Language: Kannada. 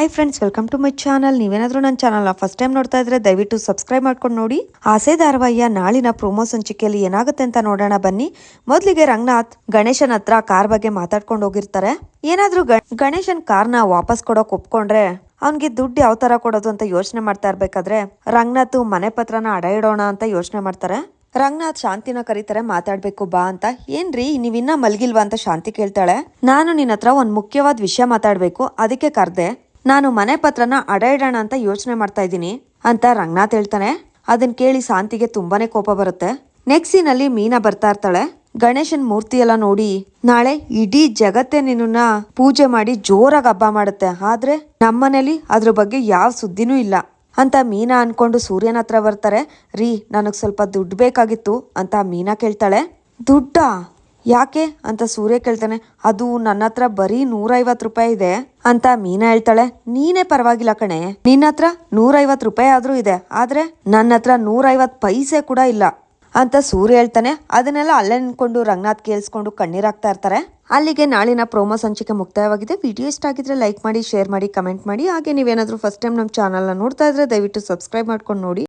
Hi friends welcome to my channel ನೀವೇನಾದ್ರೂ ನನ್ನ ಚಾನಲ್ ಫಸ್ಟ್ ಟೈಮ್ ನೋಡ್ತಾ ಇದ್ರೆ ದಯವಿಟ್ಟು ಸಬ್ಸ್ಕ್ರೈಬ್ ಮಾಡ್ಕೊಂಡು ನೋಡಿ. ಆಸೆ ಧಾರಾವಾಹಿಯ ನಾಳಿನ ಪ್ರೊಮೋ ಸಂಚಿಕೆಯಲ್ಲಿ ಏನಾಗುತ್ತೆ ಅಂತ ನೋಡೋಣ ಬನ್ನಿ. ಮೊದಲಿಗೆ ರಂಗನಾಥ್ ಗಣೇಶನ ಹತ್ರ ಕಾರ್ ಬಗ್ಗೆ ಮಾತಾಡ್ಕೊಂಡು ಹೋಗಿರ್ತಾರೆ. ಏನಾದ್ರೂ ಗಣೇಶನ್ ಕಾರ್ನ ವಾಪಸ್ ಕೊಡೋಕ್ ಒಪ್ಕೊಂಡ್ರೆ ಅವ್ನಿಗೆ ದುಡ್ಡು ಯಾವ ತರ ಕೊಡೋದು ಅಂತ ಯೋಚನೆ ಮಾಡ್ತಾ ಇರ್ಬೇಕಾದ್ರೆ ರಂಗನಾಥ್ ಮನೆ ಪತ್ರನ ಅಡ ಇಡೋಣ ಅಂತ ಯೋಚನೆ ಮಾಡ್ತಾರೆ. ರಂಗನಾಥ್ ಶಾಂತಿನ ಕರೀತಾರೆ, ಮಾತಾಡ್ಬೇಕು ಬಾ ಅಂತ. ಏನ್ರಿ ನೀವಿನ್ನ ಮಲ್ಗಿಲ್ವಾ ಅಂತ ಶಾಂತಿ ಕೇಳ್ತಾಳೆ. ನಾನು ನಿನ್ನ ಹತ್ರ ಒಂದ್ ಮುಖ್ಯವಾದ ವಿಷಯ ಮಾತಾಡ್ಬೇಕು. ಅದಕ್ಕೆ ಕರ್ದೆ. ನಾನು ಮನೆ ಪತ್ರನ ಅಡ ಇಡೋಣ ಅಂತ ಯೋಚನೆ ಮಾಡ್ತಾ ಇದ್ದೀನಿ ಅಂತ ರಂಗನಾಥ್ ಹೇಳ್ತಾನೆ. ಅದನ್ನ ಕೇಳಿ ಶಾಂತಿಗೆ ತುಂಬಾನೇ ಕೋಪ ಬರುತ್ತೆ. ನೆಕ್ಸ್ಟ್ ಸೀನಲ್ಲಿ ಮೀನಾ ಬರ್ತಾ ಇರ್ತಾಳೆ. ಗಣೇಶನ್ ಮೂರ್ತಿ ಎಲ್ಲ ನೋಡಿ, ನಾಳೆ ಇಡೀ ಜಗತ್ತೇ ನಿನ್ನ ಪೂಜೆ ಮಾಡಿ ಜೋರಾಗಿ ಹಬ್ಬ ಮಾಡುತ್ತೆ. ಆದ್ರೆ ನಮ್ಮನೇಲಿ ಅದ್ರ ಬಗ್ಗೆ ಯಾವ ಸುದ್ದಿನೂ ಇಲ್ಲ ಅಂತ ಮೀನಾ ಅನ್ಕೊಂಡು ಸೂರ್ಯನ ಹತ್ರ ಬರ್ತಾರೆ. ರೀ, ನನಗ್ ಸ್ವಲ್ಪ ದುಡ್ಡು ಬೇಕಾಗಿತ್ತು ಅಂತ ಮೀನಾ ಕೇಳ್ತಾಳೆ. ದುಡ್ಡಾ? ಯಾಕೆ ಅಂತ ಸೂರ್ಯ ಕೇಳ್ತಾನೆ, ಅದು ನನ್ನ ಹತ್ರ ಬರೀ ನೂರೈವತ್ ರೂಪಾಯಿ ಇದೆ ಅಂತ ಮೀನಾ ಹೇಳ್ತಾಳೆ. ನೀನೇ ಪರವಾಗಿಲ್ಲ ಕಣೆ, ನಿನ್ನ ಹತ್ರ ನೂರೈವತ್ ರೂಪಾಯಿ ಆದ್ರೂ ಇದೆ, ಆದ್ರೆ ನನ್ನ ಹತ್ರ ನೂರೈವತ್ ಪೈಸೆ ಕೂಡ ಇಲ್ಲ ಅಂತ ಸೂರ್ಯ ಹೇಳ್ತಾನೆ. ಅದನ್ನೆಲ್ಲ ಅಲ್ಲೇ ನಿಂತ್ಕೊಂಡು ರಂಗನಾಥ್ ಕೇಳಿಸ್ಕೊಂಡು ಕಣ್ಣೀರಾಗ್ತಾ ಇರ್ತಾರೆ. ಅಲ್ಲಿಗೆ ನಾಳಿನ ಪ್ರೋಮೋ ಸಂಚಿಕೆ ಮುಕ್ತಾಯವಾಗಿದೆ. ವಿಡಿಯೋ ಇಷ್ಟ ಆಗಿದ್ರೆ ಲೈಕ್ ಮಾಡಿ, ಶೇರ್ ಮಾಡಿ, ಕಮೆಂಟ್ ಮಾಡಿ. ಹಾಗೆ ನೀವೇನಾದರೂ ಫಸ್ಟ್ ಟೈಮ್ ನಮ್ಮ ಚಾನಲ್ನ ನೋಡ್ತಾ ಇದ್ರೆ ದಯವಿಟ್ಟು ಸಬ್ಸ್ಕ್ರೈಬ್ ಮಾಡ್ಕೊಂಡು ನೋಡಿ.